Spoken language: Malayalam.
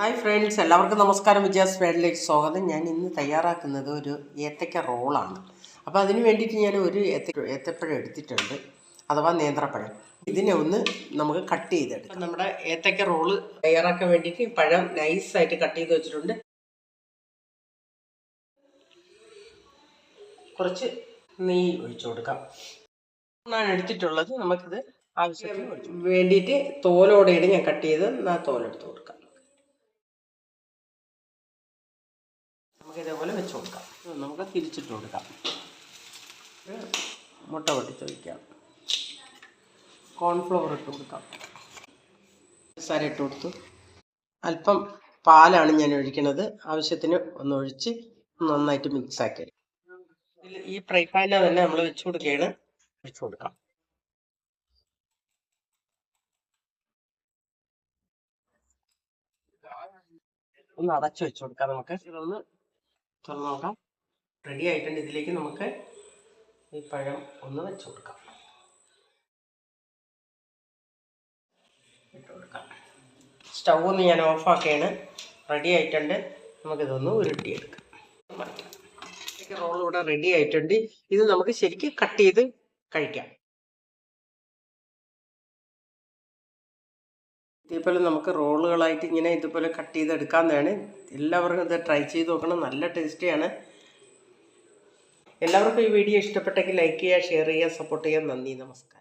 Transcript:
ഹായ് ഫ്രണ്ട്സ് എല്ലാവർക്കും നമസ്കാരം. വിജയാസ് ഫ്രണ്ടിലേക്ക് സ്വാഗതം. ഞാൻ ഇന്ന് തയ്യാറാക്കുന്നത് ഒരു ഏത്തക്ക റോളാണ്. അപ്പോൾ അതിന് വേണ്ടിയിട്ട് ഞാൻ ഒരു ഏത്ത ഏത്തപ്പഴം എടുത്തിട്ടുണ്ട്. അഥവാ നേന്ത്രപ്പഴം. ഇതിനെ ഒന്ന് നമുക്ക് കട്ട് ചെയ്തെടുക്കാം. നമ്മുടെ ഏത്തക്ക റോൾ തയ്യാറാക്കാൻ വേണ്ടിയിട്ട് പഴം നൈസായിട്ട് കട്ട് ചെയ്ത് വെച്ചിട്ടുണ്ട്. കുറച്ച് നെയ്യ് ഒഴിച്ചു കൊടുക്കാം. ഞാൻ എടുത്തിട്ടുള്ളത് നമുക്കിത് ആവശ്യത്തിന് വേണ്ടിയിട്ട് തോലോടെയാണ് ഞാൻ കട്ട് ചെയ്ത് ആ തോലെടുത്ത് കൊടുക്കാം. നമുക്ക് ഇതേപോലെ വെച്ച് കൊടുക്കാം. നമുക്ക് തിരിച്ചിട്ട് കൊടുക്കാം. മുട്ട പൊട്ടിച്ച് വയ്ക്കാം കോൺഫ്ലവർ ഇട്ട് കൊടുക്കാം. സാര ഇട്ട് കൊടുത്തു. അല്പം പാലാണ് ഞാൻ ഒഴിക്കുന്നത് ആവശ്യത്തിന് ഒന്ന് ഒഴിച്ച് നന്നായിട്ട് മിക്സ് ആക്കി ഈ ഫ്രൈ പാനിൽ തന്നെ നമ്മൾ വെച്ച് കൊടുക്കുകയാണ്. ഒഴിച്ചു കൊടുക്കാം ഒന്ന് അടച്ചു വെച്ചു കൊടുക്കാം നമുക്ക് ഇതൊന്ന് തുറന്നു നോക്കാം റെഡി ആയിട്ടുണ്ട് ഇതിലേക്ക് നമുക്ക് ഈ പഴം ഒന്ന് വെച്ചു കൊടുക്കാം。ഇട്ട് കൊടുക്കാം. സ്റ്റൗ ഒന്ന് ഞാൻ ഓഫാക്കുകയാണ് റെഡി ആയിട്ടുണ്ട് നമുക്കിതൊന്ന് ഉരുട്ടിയെടുക്കാം. റോൾ ഇവിടെ റെഡി ആയിട്ടുണ്ട്. ഇത് നമുക്ക് ശരിക്കും കട്ട് ചെയ്ത് കഴിക്കാം. ഇതേപോലെ നമുക്ക് റോളുകളായിട്ട് ഇങ്ങനെ ഇതുപോലെ കട്ട് ചെയ്തെടുക്കാവുന്നതാണ് എല്ലാവർക്കും ഇത് ട്രൈ ചെയ്ത് നോക്കണം. നല്ല ടേസ്റ്റിയാണ്. എല്ലാവർക്കും ഈ വീഡിയോ ഇഷ്ടപ്പെട്ടെങ്കിൽ ലൈക്ക് ചെയ്യുക ഷെയർ ചെയ്യുക സപ്പോർട്ട് ചെയ്യുക. നന്ദി. നമസ്കാരം.